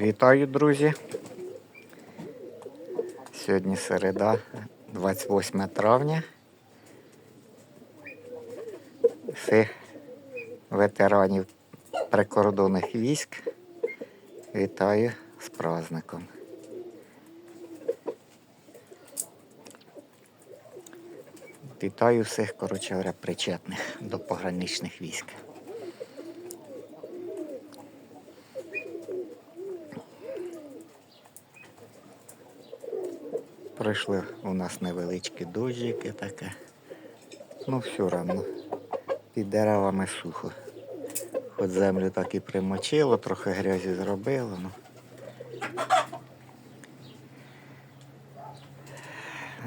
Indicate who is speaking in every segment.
Speaker 1: Вітаю, друзі. Сьогодні середа, 28 травня. Всіх ветеранів прикордонних військ вітаю з праздником. Вітаю всіх, коротше говоря, причетних до пограничних військ. Пройшли у нас невеличкі дощики таке. Ну, все одно. Під деревами сухо. Хоч землю так і примочило, трохи грязі зробило. Ну.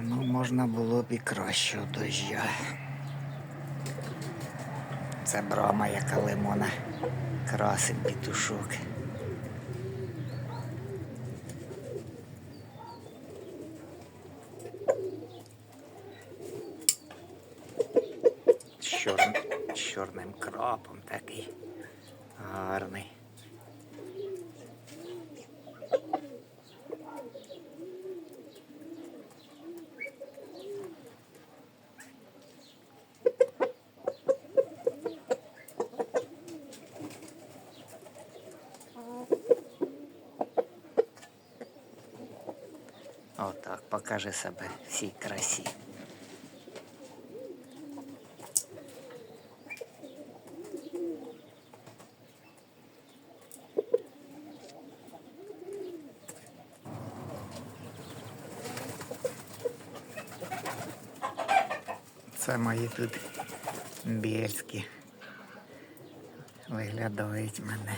Speaker 1: ну, можна було б і кращого доща. Це брама, яка лимона красить пітушок. Чорним, чорним крапом такий гарний. Отак, покаже себе всій красі. Це мої тут бєльські. Виглядають мене.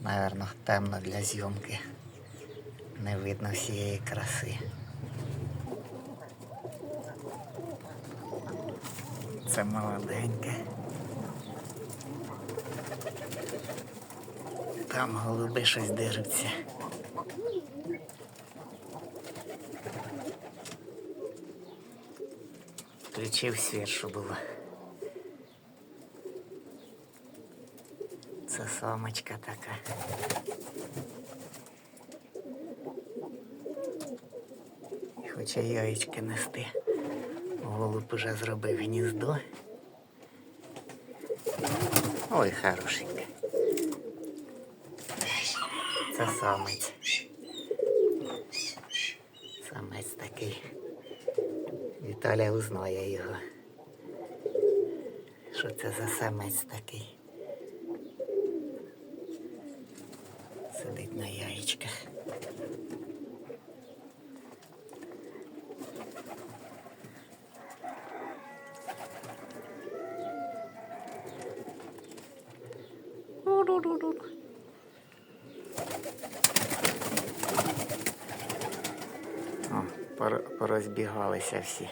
Speaker 1: Наверно, темно для зйомки. Не видно всієї краси. Це молоденьке. Там голуби щось дирються. Включив світ, що було. Це самочка така. Хоче яєчки нести. Голуб уже зробив гніздо. Ой, хорошенька. Це самець. Самець такий. Віталя узнає його. Що це за самець такий? Сидить на яєчках. У-ду-ду-ду. О, пор- порозбігалися всі.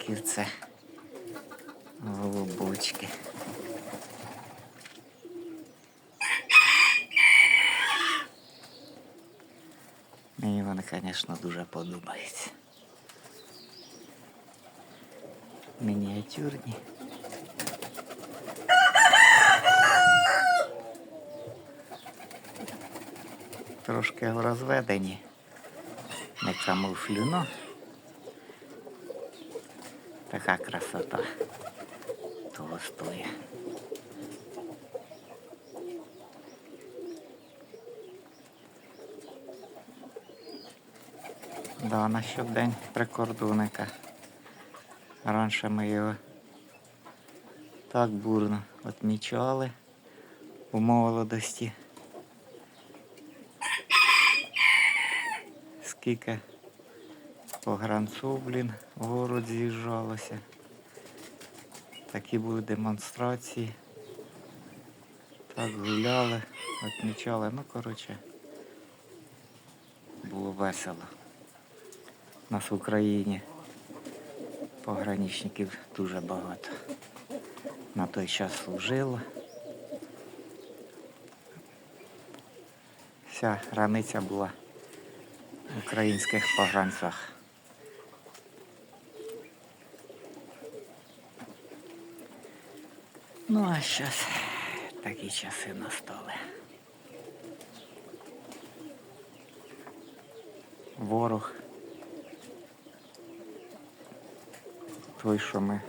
Speaker 1: Такі це голубочки. Мені вони, звісно, дуже подобаються. Мініатюрні. Трошки розведені. Не камуфлюно. Така красота того стоїть. Да, на щодень прикордонника. Раніше ми його так бурно відмічали у молодості. Скільки по гранцу, блін, в город з'їжджалося. Такі були демонстрації. Так гуляли, відмічали. Ну, коротше, було весело. Нас в Україні пограничників дуже багато. На той час служило. Вся границя була в українських погранцях. Ну а зараз такі часи настали. Ворог. Той, що ми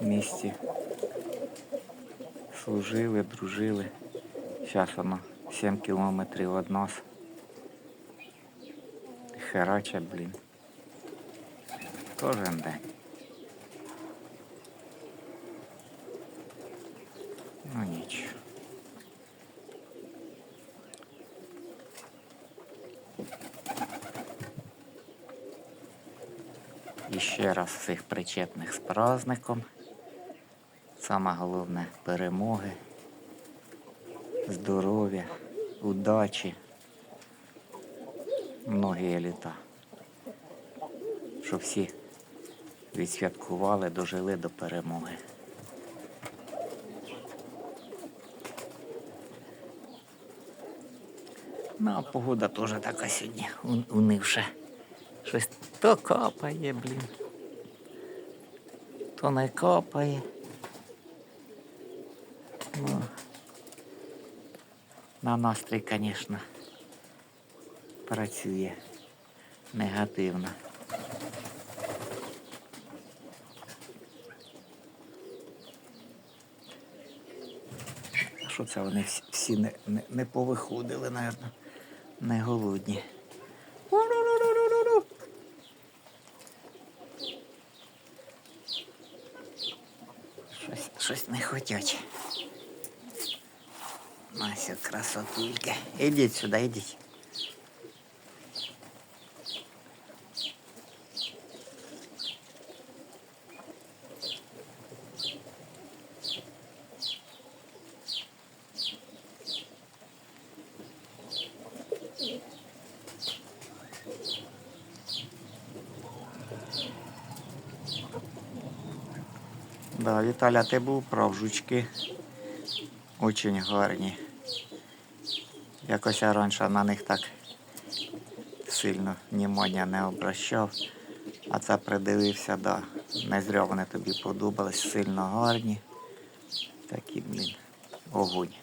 Speaker 1: в місті служили, дружили. Зараз воно 7 кілометрів від нас. Херачать, блін. Кожен день. Ну нічого. І ще раз всіх причетних з праздником. Саме головне перемоги, здоров'я, удачі, многі літа. Щоб всі відсвяткували, дожили до перемоги. Ну, а погода теж така сьогодні ун- унивша. Щось то капає, блін. То не капає. Ну, на настрій, звісно, працює негативно. Що це вони всі не, не, не повиходили, мабуть, не голодні. Уру-ру-ру-ру-ру. Щось, щось не хотять. Мася красотулька. Ідіть сюди, ідіть. Да, Віталя, ти був прав, жучки. Очень гарні. Якось я раніше на них так сильно внимання не обращав. А це придивився, да. Не зря вони тобі подобались, сильно гарні. Такі, блін, огонь.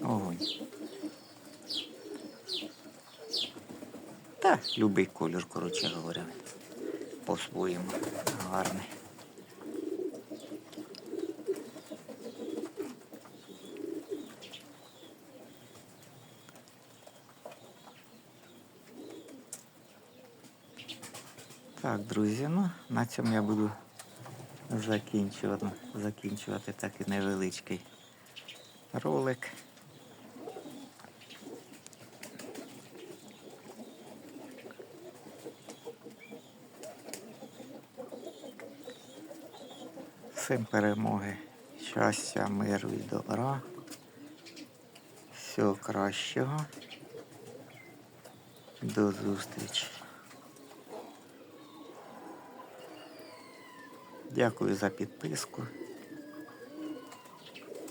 Speaker 1: Огонь. Та, любий колір, коротше говоря. По-своєму гарний. Так, друзі, ну на цьому я буду закінчувати, закінчувати такий невеличкий ролик. Всім перемоги, щастя, миру і добра. Всього кращого. До зустрічі. Дякую за підписку.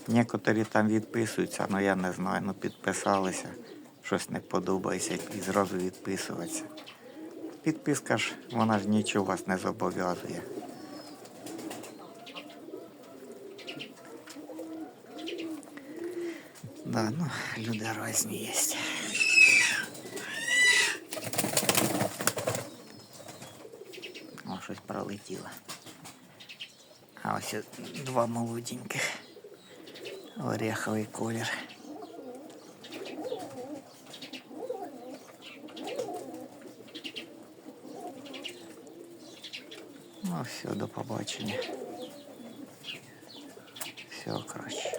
Speaker 1: Некоторі там відписуються, але я не знаю, ну підписалися, щось не подобається і зразу відписуватися. Підписка ж, вона ж нічого вас не зобов'язує. Да, ну, люди різні є. О, щось пролетіло. А ось два молоденьких. Ореховий колір. Ну все, до побачення. Всього краще.